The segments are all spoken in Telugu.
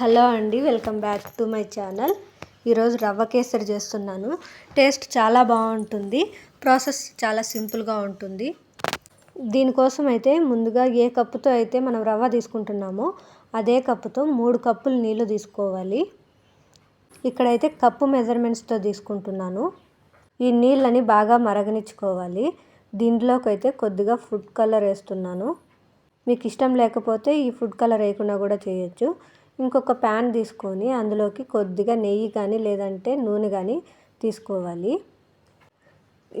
హలో అండి welcome back to my channel. ఈరోజు రవ్వ కేసరి చేస్తున్నాను. టేస్ట్ చాలా బాగుంటుంది. ప్రాసెస్ చాలా సింపుల్గా ఉంటుంది. దీనికోసం అయితే ముందుగా ఏ కప్పుతో అయితే మనం రవ్వ తీసుకుంటున్నామో అదే కప్పుతో మూడు కప్పులు నీళ్ళు తీసుకోవాలి. ఇక్కడైతే కప్పు మెజర్మెంట్స్తో తీసుకుంటున్నాను. ఈ నీళ్ళని బాగా మరగనిచ్చుకోవాలి. దీంట్లోకి అయితే కొద్దిగా ఫుడ్ కలర్ వేస్తున్నాను. మీకు ఇష్టం లేకపోతే ఈ ఫుడ్ కలర్ వేయకుండా కూడా చేయొచ్చు. ఇంకొక ప్యాన్ తీసుకొని అందులోకి కొద్దిగా నెయ్యి కానీ లేదంటే నూనె కానీ తీసుకోవాలి.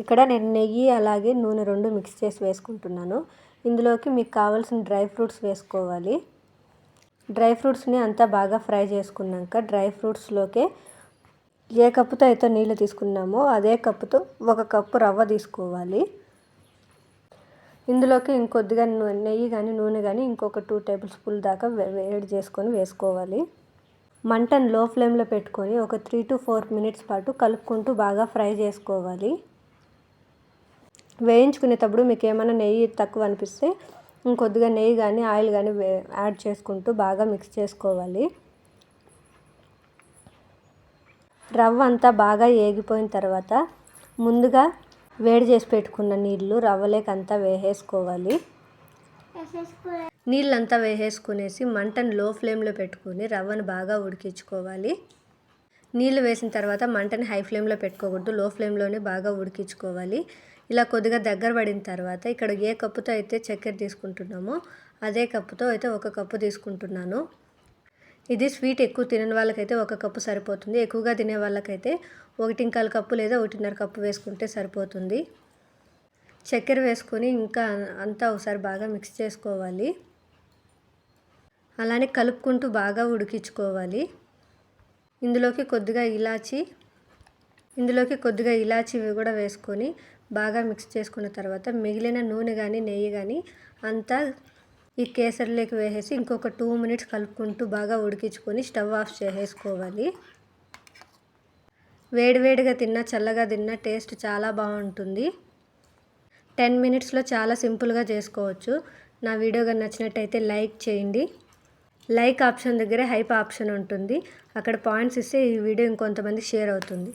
ఇక్కడ నేను నెయ్యి అలాగే నూనె రెండు మిక్స్ చేసి వేసుకుంటున్నాను. ఇందులోకి మీకు కావాల్సిన డ్రై ఫ్రూట్స్ వేసుకోవాలి. డ్రై ఫ్రూట్స్ని అంతా బాగా ఫ్రై చేసుకున్నాక డ్రై ఫ్రూట్స్లోకే ఏ కప్పుతో అయితే నీళ్ళు తీసుకున్నామో అదే కప్పుతో ఒక కప్పు రవ్వ తీసుకోవాలి. ఇందులోకి ఇంకొద్దిగా నెయ్యి కానీ నూనె కానీ ఇంకొక టూ టేబుల్ స్పూన్ దాకా వేడి చేసుకొని వేసుకోవాలి. మంటను లో ఫ్లేమ్లో పెట్టుకొని ఒక త్రీ టు ఫోర్ మినిట్స్ పాటు కలుపుకుంటూ బాగా ఫ్రై చేసుకోవాలి. వేయించుకునేటప్పుడు మీకు ఏమైనా నెయ్యి తక్కువ అనిపిస్తే ఇంకొద్దిగా నెయ్యి కానీ ఆయిల్ కానీ యాడ్ చేసుకుంటూ బాగా మిక్స్ చేసుకోవాలి. రవ్వ అంతా బాగా ఏగిపోయిన తర్వాత ముందుగా వేడి చేసి పెట్టుకున్న నీళ్ళు రవ్వలేకంతా వేసేసుకోవాలి. నీళ్ళంతా వేసేసుకునేసి మంటను లో ఫ్లేమ్లో పెట్టుకుని రవ్వను బాగా ఉడికించుకోవాలి. నీళ్ళు వేసిన తర్వాత మంటని హై ఫ్లేమ్లో పెట్టుకోకూడదు లో ఫ్లేమ్లోనే బాగా ఉడికించుకోవాలి. ఇలా కొద్దిగా దగ్గర పడిన తర్వాత ఇక్కడ ఏ కప్పుతో అయితే చక్కెర తీసుకుంటున్నామో అదే కప్పుతో అయితే ఒక కప్పు తీసుకుంటున్నాను. ఇది స్వీట్ ఎక్కువ తినని వాళ్ళకైతే ఒక కప్పు సరిపోతుంది. ఎక్కువగా తినే వాళ్ళకైతే ఒకటి ఇంకా కప్పు లేదా ఒకటిన్నర కప్పు వేసుకుంటే సరిపోతుంది. చక్కెర వేసుకొని ఇంకా అంతా ఒకసారి బాగా మిక్స్ చేసుకోవాలి. అలానే కలుపుకుంటూ బాగా ఉడికించుకోవాలి. ఇందులోకి కొద్దిగా ఇలాచి ఇందులోకి కొద్దిగా ఇలాచి కూడా వేసుకొని బాగా మిక్స్ చేసుకున్న తర్వాత మిగిలిన నూనె కానీ నెయ్యి కానీ అంతా ఈ కేసరిలోకి వేసేసి ఇంకొక టూ మినిట్స్ కలుపుకుంటూ బాగా ఉడికించుకొని స్టవ్ ఆఫ్ చేసేసుకోవాలి. వేడివేడిగా తిన్నా చల్లగా తిన్నా టేస్ట్ చాలా బాగుంటుంది. టెన్ మినిట్స్లో చాలా సింపుల్గా చేసుకోవచ్చు. నా వీడియో కానీ నచ్చినట్టయితే లైక్ చేయండి. లైక్ ఆప్షన్ దగ్గరే హైప్ ఆప్షన్ ఉంటుంది. అక్కడ పాయింట్స్ ఇస్తే ఈ వీడియో ఇంకొంతమంది షేర్ అవుతుంది.